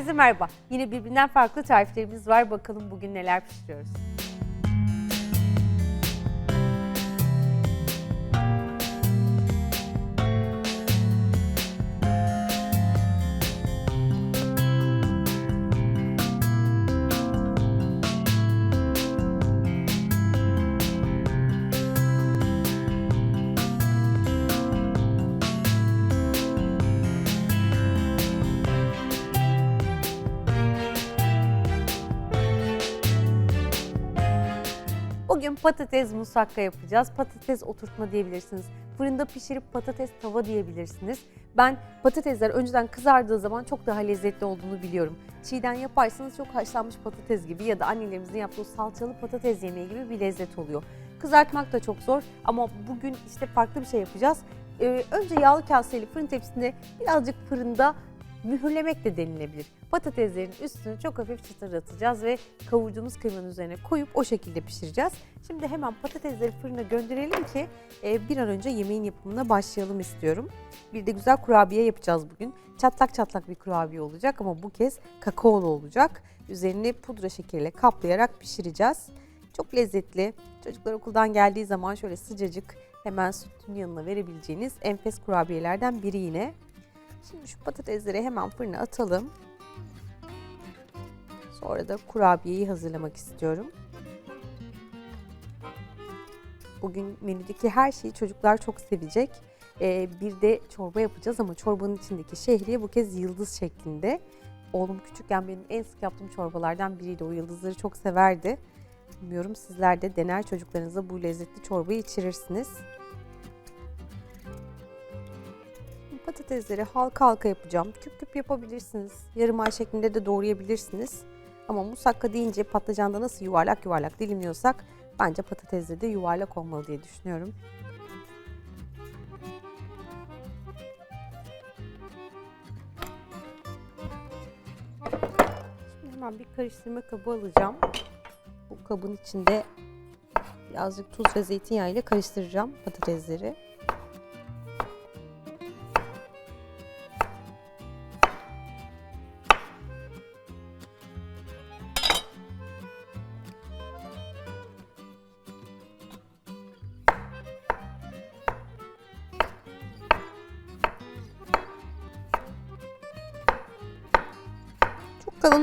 Herkese merhaba. Yine birbirinden farklı tariflerimiz var. Bakalım bugün neler pişiriyoruz. Bugün patates musakka yapacağız. Patates oturtma diyebilirsiniz. Fırında pişirip patates tava diyebilirsiniz. Ben patatesler önceden kızardığı zaman çok daha lezzetli olduğunu biliyorum. Çiğden yaparsanız çok haşlanmış patates gibi ya da annelerimizin yaptığı salçalı patates yemeği gibi bir lezzet oluyor. Kızartmak da çok zor ama bugün işte farklı bir şey yapacağız. Ee, önce yağlı kaseyle fırın tepsisinde birazcık fırında mühürlemek de denilebilir. Patateslerin üstünü çok hafif çıtırdatacağız ve kavurduğumuz kıymanın üzerine koyup o şekilde pişireceğiz. Şimdi hemen patatesleri fırına gönderelim ki e, bir an önce yemeğin yapımına başlayalım istiyorum. Bir de güzel kurabiye yapacağız bugün. Çatlak çatlak bir kurabiye olacak ama bu kez kakaolu olacak. Üzerini pudra şekeriyle kaplayarak pişireceğiz. Çok lezzetli. Çocuklar okuldan geldiği zaman şöyle sıcacık hemen sütün yanına verebileceğiniz enfes kurabiyelerden biri yine. Şimdi şu patatesleri hemen fırına atalım. Sonra da kurabiyeyi hazırlamak istiyorum. Bugün menüdeki her şeyi çocuklar çok sevecek. Ee, bir de çorba yapacağız ama çorbanın içindeki şehriye bu kez yıldız şeklinde. Oğlum küçükken benim en sık yaptığım çorbalardan biriydi. O yıldızları çok severdi. Bilmiyorum sizler de dener çocuklarınıza bu lezzetli çorbayı içirirsiniz. Patatesleri halka halka yapacağım. Küp küp yapabilirsiniz. Yarım ay şeklinde de doğrayabilirsiniz. Ama musakka deyince patlıcanda nasıl yuvarlak yuvarlak dilimliyorsak bence patatesde de yuvarlak olmalı diye düşünüyorum. Şimdi hemen bir karıştırma kabı alacağım. Bu kabın içinde birazcık tuz ve zeytinyağı ile karıştıracağım patatesleri.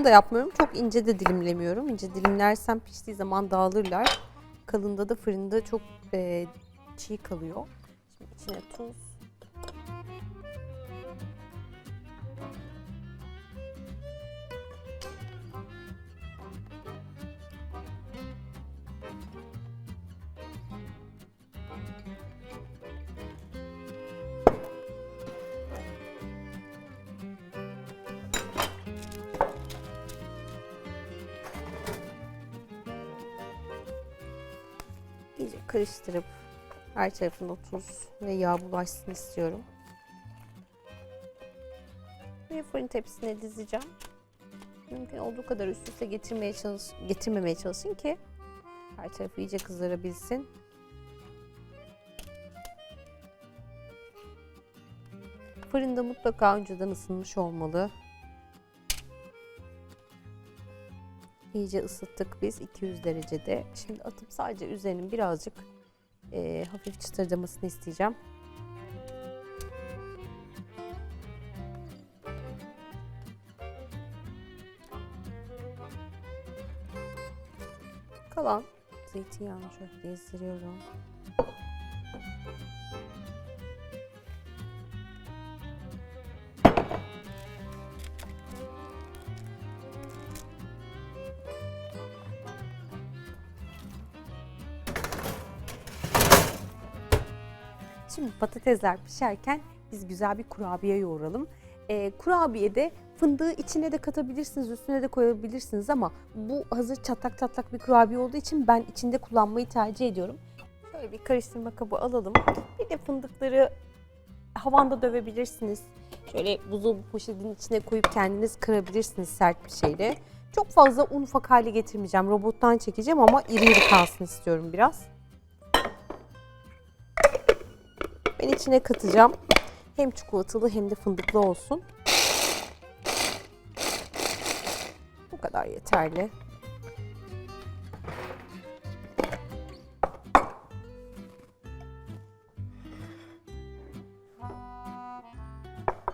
Da yapmıyorum. Çok ince de dilimlemiyorum. İnce dilimlersem piştiği zaman dağılırlar. Kalında da fırında çok e, çiğ kalıyor. Şimdi içine tuz. Karıştırıp her tarafına tuz ve yağ bulaşsın istiyorum. Ve fırın tepsisine dizeceğim. Mümkün olduğu kadar üst üste getirmeye çalış getirmemeye çalışın ki her tarafı iyice kızarabilsin. Fırında mutlaka önceden ısınmış olmalı. İyice ısıttık biz 200 derecede. Şimdi atıp sadece üzerinin birazcık e, hafif çıtırdamasını isteyeceğim. Kalan zeytinyağını şöyle gezdiriyorum. Patatesler pişerken biz güzel bir kurabiye yoğuralım. Ee, kurabiyede fındığı içine de katabilirsiniz, üstüne de koyabilirsiniz ama bu hazır çatlak çatlak bir kurabiye olduğu için ben içinde kullanmayı tercih ediyorum. Şöyle bir karıştırma kabı alalım. Bir de fındıkları havanda dövebilirsiniz. Şöyle buzdolabı poşetinin içine koyup kendiniz kırabilirsiniz sert bir şeyle. Çok fazla un ufak hale getirmeyeceğim. Robottan çekeceğim ama iri iri kalsın istiyorum biraz. Ben içine katacağım. Hem çikolatalı hem de fındıklı olsun. Bu kadar yeterli.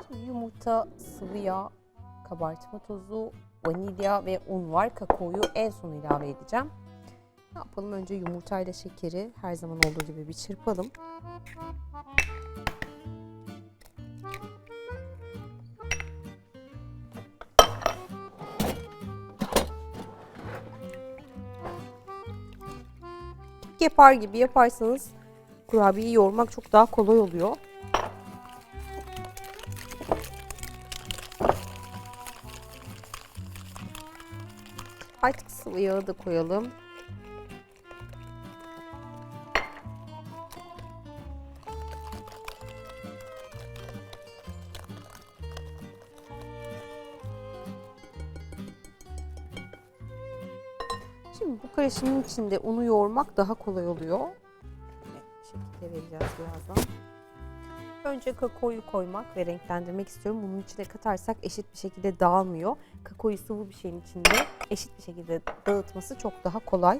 Şimdi yumurta, sıvı yağ, kabartma tozu, vanilya ve un var. Kakaoyu en son ilave edeceğim. Ne yapalım? Önce yumurtayla şekeri her zaman olduğu gibi bir çırpalım. yapar gibi yaparsanız kurabiyeyi yoğurmak çok daha kolay oluyor. Artık sıvı yağı da koyalım. Bu karışımın içinde unu yoğurmak daha kolay oluyor. Şekilde vereceğiz birazdan. Önce kakaoyu koymak ve renklendirmek istiyorum. Bunun içine katarsak eşit bir şekilde dağılmıyor. Kakaoyu sıvı bir şeyin içinde eşit bir şekilde dağıtması çok daha kolay.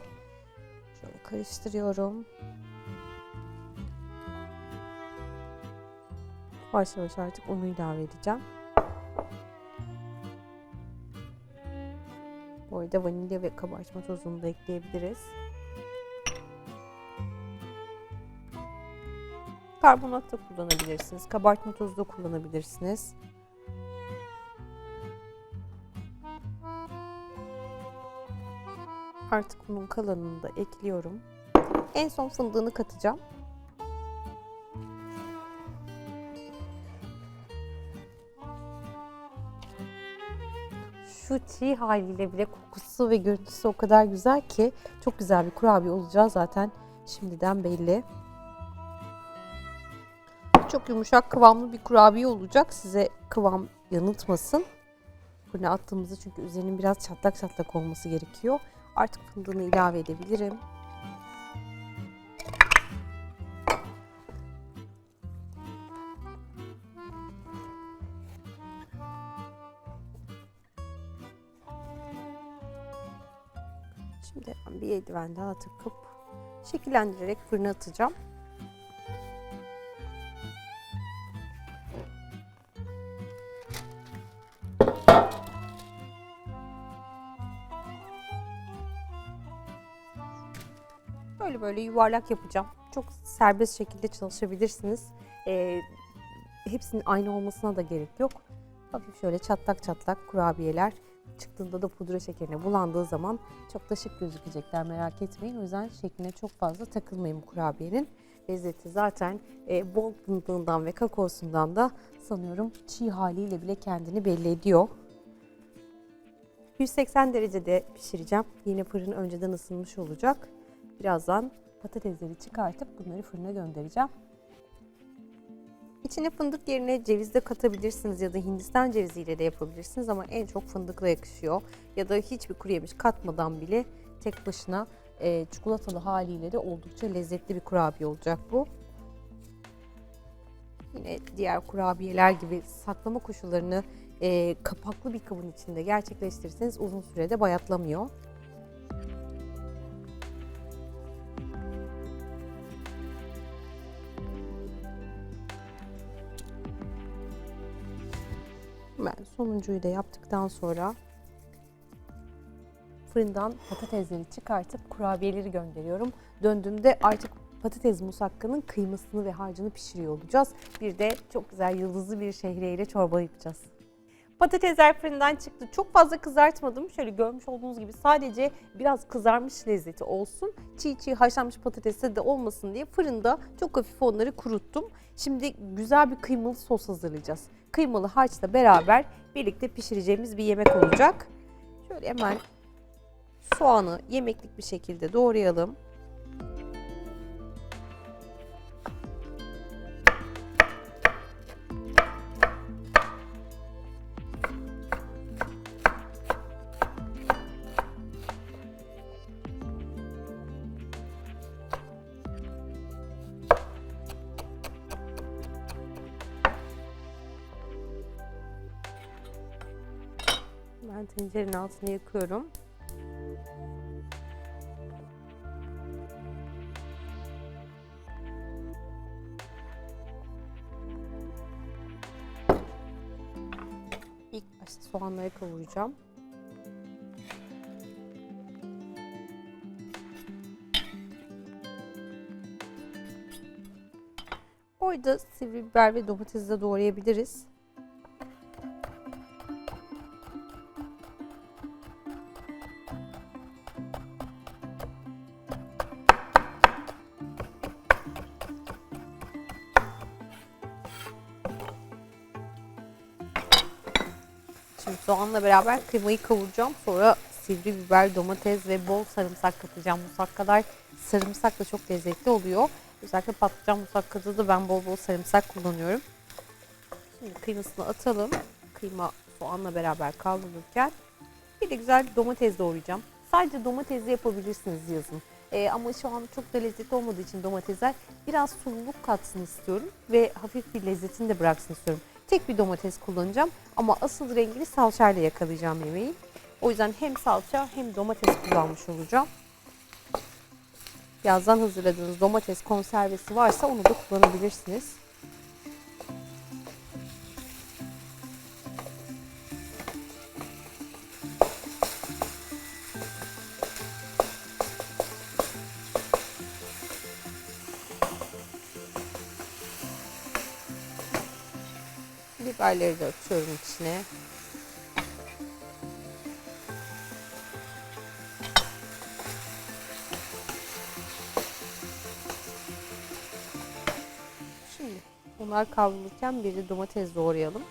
Şöyle karıştırıyorum. Yavaş yavaş artık unu ilave edeceğim. Arada vanilya ve kabartma tozunu da ekleyebiliriz. Karbonat da kullanabilirsiniz. Kabartma tozu da kullanabilirsiniz. Artık bunun kalanını da ekliyorum. En son fındığını katacağım. Şu çiğ haliyle bile kokusu ve görüntüsü o kadar güzel ki çok güzel bir kurabiye olacağı zaten şimdiden belli. Çok yumuşak kıvamlı bir kurabiye olacak. Size kıvam yanıltmasın. Fırına attığımızda çünkü üzerinin biraz çatlak çatlak olması gerekiyor. Artık fındığını ilave edebilirim. Bir eldiven daha şekillendirerek fırına atacağım. Böyle böyle yuvarlak yapacağım. Çok serbest şekilde çalışabilirsiniz. Ee, hepsinin aynı olmasına da gerek yok. Hafif şöyle çatlak çatlak kurabiyeler çıktığında da pudra şekerine bulandığı zaman çok da şık gözükecekler merak etmeyin. O yüzden şekline çok fazla takılmayın bu kurabiyenin. Lezzeti zaten e, bol fındığından ve kakaosundan da sanıyorum çiğ haliyle bile kendini belli ediyor. 180 derecede pişireceğim. Yine fırın önceden ısınmış olacak. Birazdan patatesleri çıkartıp bunları fırına göndereceğim. İçine fındık yerine ceviz de katabilirsiniz ya da Hindistan ceviziyle de yapabilirsiniz ama en çok fındıkla yakışıyor. Ya da hiçbir kuru yemiş katmadan bile tek başına e, çikolatalı haliyle de oldukça lezzetli bir kurabiye olacak bu. Yine diğer kurabiyeler gibi saklama koşullarını e, kapaklı bir kabın içinde gerçekleştirirseniz uzun sürede bayatlamıyor. Sonuncuyu da yaptıktan sonra fırından patatesleri çıkartıp kurabiyeleri gönderiyorum. Döndüğümde artık patates musakkanın kıymasını ve harcını pişiriyor olacağız. Bir de çok güzel yıldızlı bir şehriye ile çorba yapacağız. Patatesler fırından çıktı. Çok fazla kızartmadım. Şöyle görmüş olduğunuz gibi sadece biraz kızarmış lezzeti olsun. Çiğ çiğ haşlanmış patatesle de olmasın diye fırında çok hafif onları kuruttum. Şimdi güzel bir kıymalı sos hazırlayacağız. Kıymalı harçla beraber birlikte pişireceğimiz bir yemek olacak. Şöyle hemen soğanı yemeklik bir şekilde doğrayalım. Altını yakıyorum. İlk başta soğanları kavuracağım. Orada sivri biber ve domatesi de doğrayabiliriz. Soğanla beraber kıymayı kavuracağım. Sonra sivri biber, domates ve bol sarımsak katacağım. Musakkalar sarımsak da çok lezzetli oluyor. Özellikle patlıcan musakkada da ben bol bol sarımsak kullanıyorum. Şimdi kıymasını atalım. Kıyma soğanla beraber kavrulurken bir de güzel domates doğrayacağım. Sadece domatesle yapabilirsiniz yazın. Ee, ama şu an çok da lezzetli olmadığı için domatesler biraz sululuk katsın istiyorum ve hafif bir lezzetini de bıraksın istiyorum. Tek bir domates kullanacağım ama asıl rengini salçayla yakalayacağım yemeği. O yüzden hem salça hem domates kullanmış olacağım. Yazdan hazırladığınız domates konservesi varsa onu da kullanabilirsiniz. Biberleri de atıyorum içine. Şimdi onlar kavrulurken bir de domates doğrayalım.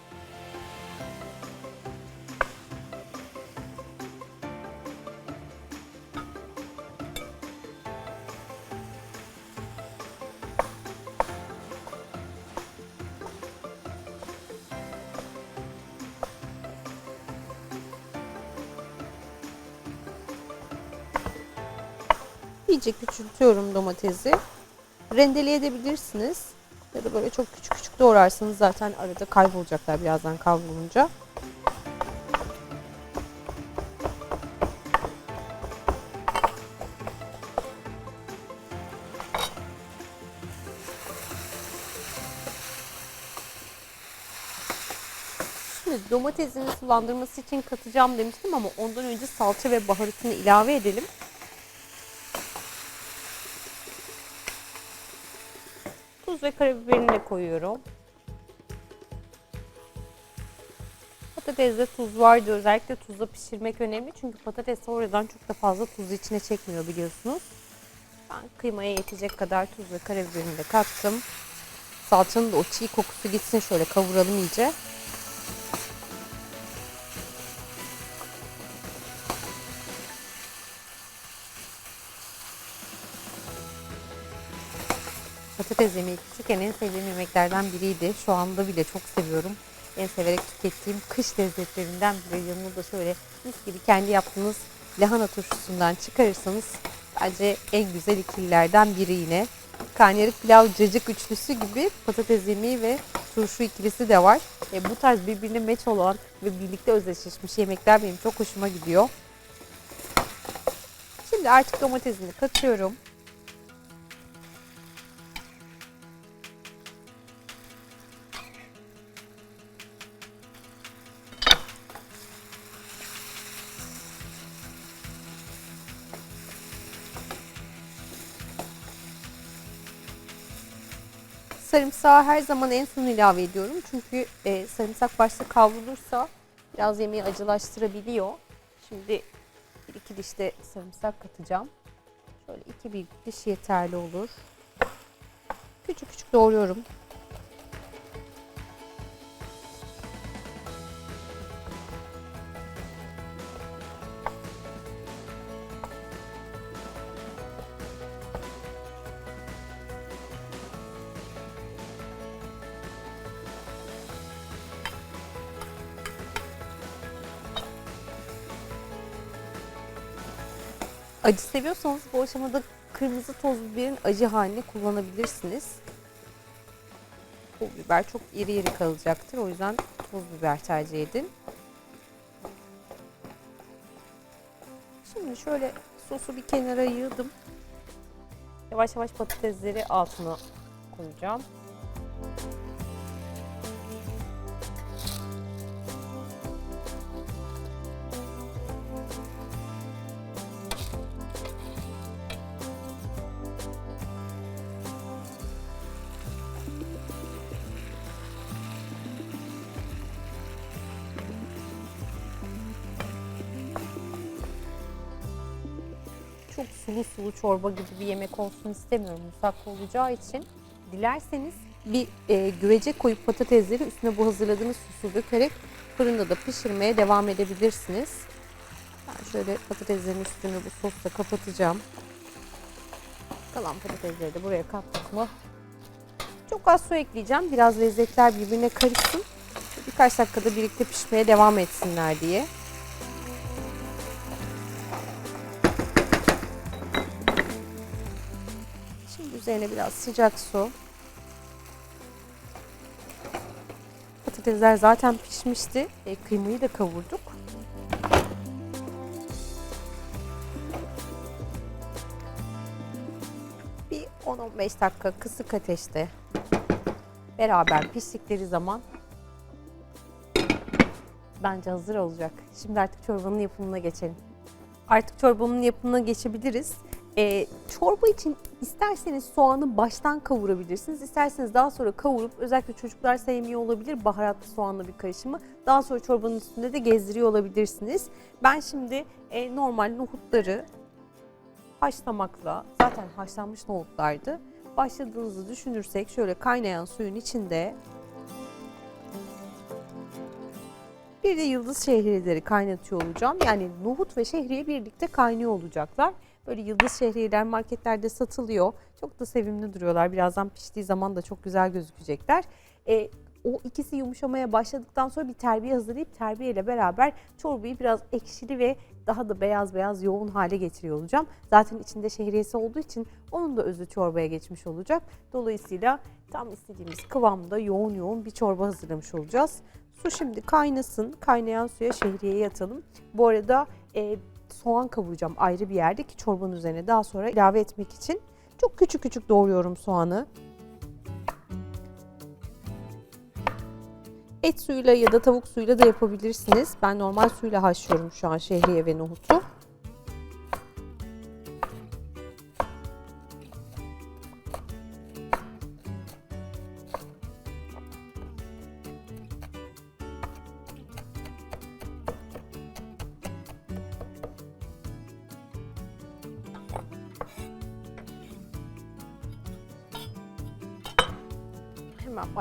İyice küçültüyorum domatesi. Rendeleyebilirsiniz. Ya da böyle çok küçük küçük doğrarsanız zaten arada kaybolacaklar birazdan kavrulunca. Şimdi domatesini sulandırması için katacağım demiştim ama ondan önce salça ve baharatını ilave edelim. Ve karabiberini de koyuyorum. Patateste tuz vardı. Özellikle tuzla pişirmek önemli. Çünkü patates sonradan çok da fazla tuzu içine çekmiyor biliyorsunuz. Ben kıymaya yetecek kadar tuz ve karabiberini de kattım. Salçanın da o çiğ kokusu gitsin şöyle kavuralım iyice. Patates yemeği küçükken en sevdiğim yemeklerden biriydi. Şu anda bile çok seviyorum. En severek tükettiğim kış lezzetlerinden biri. Yanına da şöyle mis gibi kendi yaptığınız lahana turşusundan çıkarırsanız bence en güzel ikililerden biri yine. Karnıyarık pilav cacık üçlüsü gibi patates yemeği ve turşu ikilisi de var. E, bu tarz birbirine meç olan ve birlikte özdeşleşmiş yemekler benim çok hoşuma gidiyor. Şimdi artık domatesini katıyorum. Sarımsağı her zaman en son ilave ediyorum. Çünkü e, sarımsak başta kavrulursa biraz yemeği acılaştırabiliyor. Şimdi bir iki diş de sarımsak katacağım. Şöyle iki büyük diş yeterli olur. Küçük küçük doğruyorum. Acı seviyorsanız bu aşamada kırmızı toz biberin acı halini kullanabilirsiniz. Bu biber çok iri iri kalacaktır. O yüzden toz biber tercih edin. Şimdi şöyle sosu bir kenara yığdım. Yavaş yavaş patatesleri altına koyacağım. Çok sulu sulu çorba gibi bir yemek olsun istemiyorum musakka olacağı için. Dilerseniz bir e, güvece koyup patatesleri üstüne bu hazırladığınız sosu dökerek fırında da pişirmeye devam edebilirsiniz. Ben şöyle patateslerin üstünü bu sosla kapatacağım. Kalan patatesleri de buraya kattık mı? Çok az su ekleyeceğim. Biraz lezzetler birbirine karışsın. Birkaç dakikada birlikte pişmeye devam etsinler diye. Üzerine biraz sıcak su. Patatesler zaten pişmişti. E, kıymayı da kavurduk. Bir 10-15 dakika kısık ateşte beraber piştikleri zaman bence hazır olacak. Şimdi artık çorbanın yapımına geçelim. Artık çorbamın yapımına geçebiliriz. Ee, çorba için isterseniz soğanı baştan kavurabilirsiniz. İsterseniz daha sonra kavurup özellikle çocuklar sevmiyor olabilir baharatlı soğanlı bir karışımı. Daha sonra çorbanın üstünde de gezdiriyor olabilirsiniz. Ben şimdi e, normal nohutları haşlamakla zaten haşlanmış nohutlardı. Başladığınızı düşünürsek şöyle kaynayan suyun içinde bir de yıldız şehriyeleri kaynatıyor olacağım. Yani nohut ve şehriye birlikte kaynıyor olacaklar. Böyle yıldız şehriyeler marketlerde satılıyor. Çok da sevimli duruyorlar. Birazdan piştiği zaman da çok güzel gözükecekler. E, o ikisi yumuşamaya başladıktan sonra bir terbiye hazırlayıp terbiye beraber çorbayı biraz ekşili ve daha da beyaz beyaz yoğun hale getiriyor olacağım. Zaten içinde şehriyesi olduğu için onun da özü çorbaya geçmiş olacak. Dolayısıyla tam istediğimiz kıvamda yoğun yoğun bir çorba hazırlamış olacağız. Su şimdi kaynasın. Kaynayan suya şehriyeyi atalım. Bu arada e, soğan kavuracağım ayrı bir yerde ki çorbanın üzerine daha sonra ilave etmek için. Çok küçük küçük doğruyorum soğanı. Et suyuyla ya da tavuk suyuyla da yapabilirsiniz. Ben normal suyla haşlıyorum şu an şehriye ve nohutu.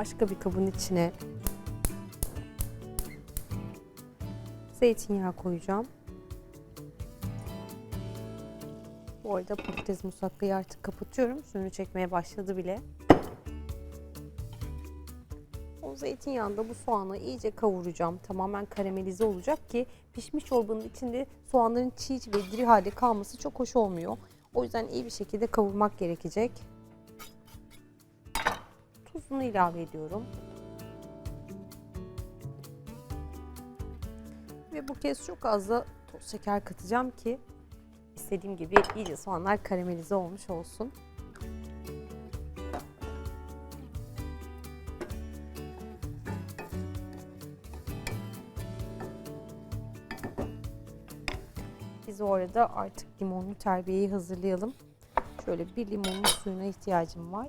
Başka bir kabın içine zeytinyağı koyacağım. Bu arada patates musakkayı artık kapatıyorum. Suyunu çekmeye başladı bile. O zeytinyağında bu soğanı iyice kavuracağım. Tamamen karamelize olacak ki pişmiş çorbanın içinde soğanların çiğ ve diri halde kalması çok hoş olmuyor. O yüzden iyi bir şekilde kavurmak gerekecek. Tuzunu ilave ediyorum. Ve bu kez çok az da toz şeker katacağım ki istediğim gibi iyice soğanlar karamelize olmuş olsun. Biz o arada artık limonlu terbiyeyi hazırlayalım. Şöyle bir limonlu suyuna ihtiyacım var.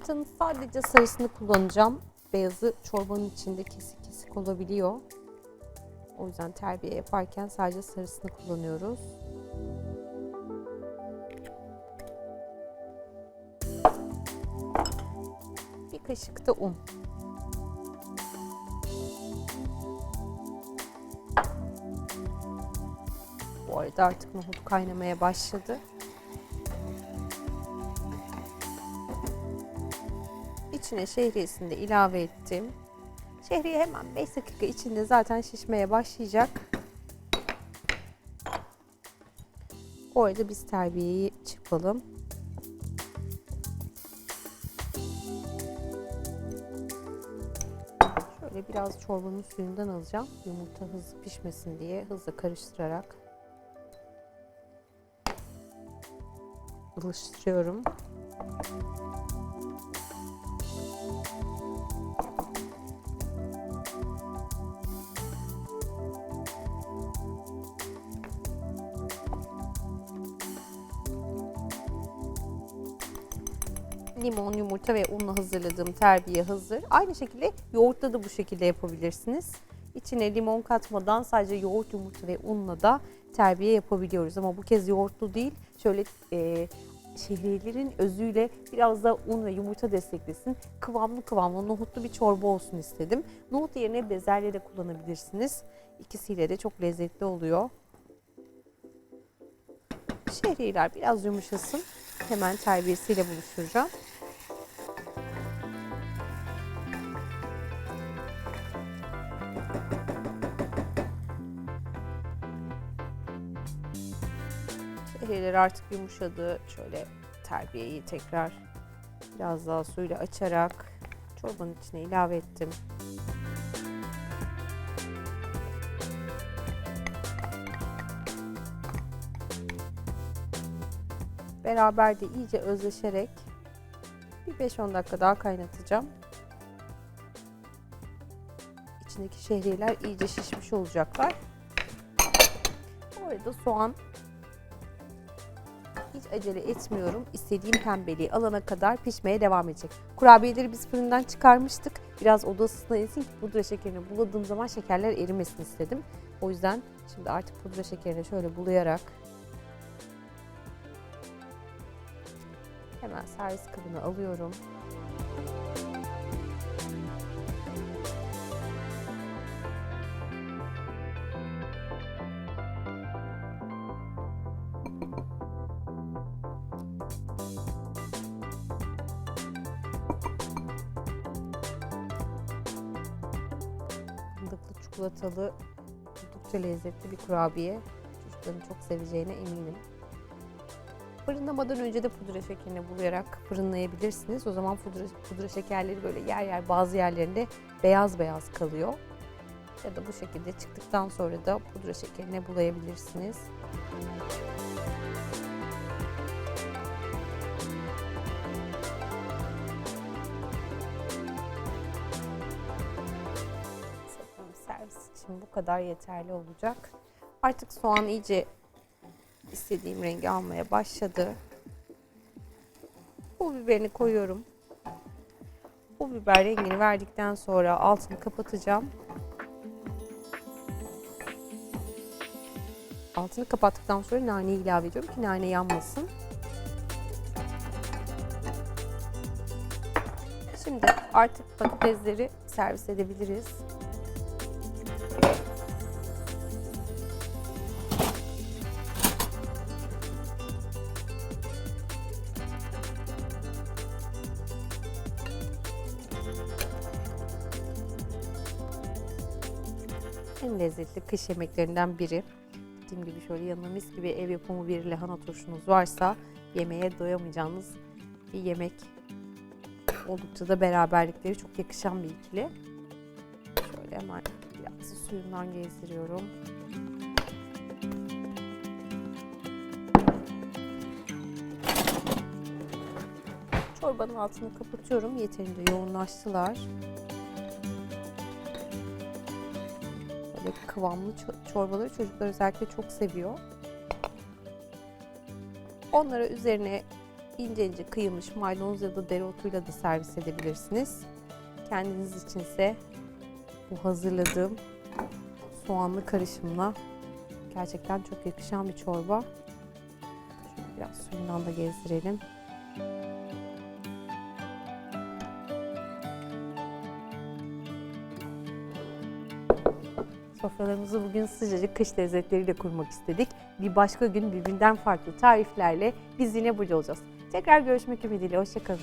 Yumurtanın sadece sarısını kullanacağım. Beyazı çorbanın içinde kesik kesik olabiliyor. O yüzden terbiye yaparken sadece sarısını kullanıyoruz. Bir kaşık da un. Bu arada artık nohut kaynamaya başladı. İçine şehriyesini de ilave ettim. Şehriye hemen 5 dakika içinde zaten şişmeye başlayacak. O arada biz terbiyeyi çırpalım. Şöyle biraz çorbanın suyundan alacağım. Yumurta hızlı pişmesin diye hızlı karıştırarak ılıştırıyorum. Limon, yumurta ve unla hazırladığım terbiye hazır. Aynı şekilde yoğurtla da bu şekilde yapabilirsiniz. İçine limon katmadan sadece yoğurt, yumurta ve unla da terbiye yapabiliyoruz. Ama bu kez yoğurtlu değil, şöyle e, şehriyelerin özüyle biraz da un ve yumurta desteklesin. Kıvamlı kıvamlı, nohutlu bir çorba olsun istedim. Nohut yerine bezelye de kullanabilirsiniz. İkisiyle de çok lezzetli oluyor. Şehriyeler biraz yumuşasın. Hemen terbiyesiyle buluşturacağım. Şehriyeler artık yumuşadı. Şöyle terbiyeyi tekrar biraz daha suyla açarak çorbanın içine ilave ettim. Beraber de iyice özleşerek bir 5-10 dakika daha kaynatacağım. İçindeki şehriyeler iyice şişmiş olacaklar. Bu arada soğan acele etmiyorum. İstediğim pembeliği alana kadar pişmeye devam edecek. Kurabiyeleri biz fırından çıkarmıştık. Biraz oda ısısına insin ki pudra şekerini buladığım zaman şekerler erimesin istedim. O yüzden şimdi artık pudra şekerini şöyle bulayarak hemen servis kabına alıyorum. Çikolatalı oldukça lezzetli bir kurabiye. Çocukların çok seveceğine eminim. Fırınlamadan önce de pudra şekerini bulayarak fırınlayabilirsiniz. O zaman pudra, pudra şekerleri böyle yer yer bazı yerlerinde beyaz beyaz kalıyor. Ya da bu şekilde çıktıktan sonra da pudra şekerine bulayabilirsiniz. Sanırım kadar yeterli olacak. Artık soğan iyice istediğim rengi almaya başladı. Pul biberini koyuyorum. Pul biber rengini verdikten sonra altını kapatacağım. Altını kapattıktan sonra naneyi ilave ediyorum ki nane yanmasın. Şimdi artık patatesleri servis edebiliriz. Lezzetli kış yemeklerinden biri. Dediğim gibi şöyle yanına mis gibi ev yapımı bir lahana turşunuz varsa yemeğe doyamayacağınız bir yemek. Oldukça da beraberlikleri çok yakışan bir ikili. Şöyle hemen biraz suyundan gezdiriyorum. Çorbanın altını kapatıyorum. Yeterince yoğunlaştılar. Böyle kıvamlı ço- çorbaları çocuklar özellikle çok seviyor. Onlara üzerine ince ince kıyılmış maydanoz ya da dereotuyla da servis edebilirsiniz. Kendiniz içinse bu hazırladığım soğanlı karışımla gerçekten çok yakışan bir çorba. Şöyle biraz suyundan da gezdirelim. Sofralarımızı bugün sıcacık kış lezzetleriyle kurmak istedik. Bir başka gün birbirinden farklı tariflerle biz yine burada olacağız. Tekrar görüşmek ümidiyle. Hoşçakalın.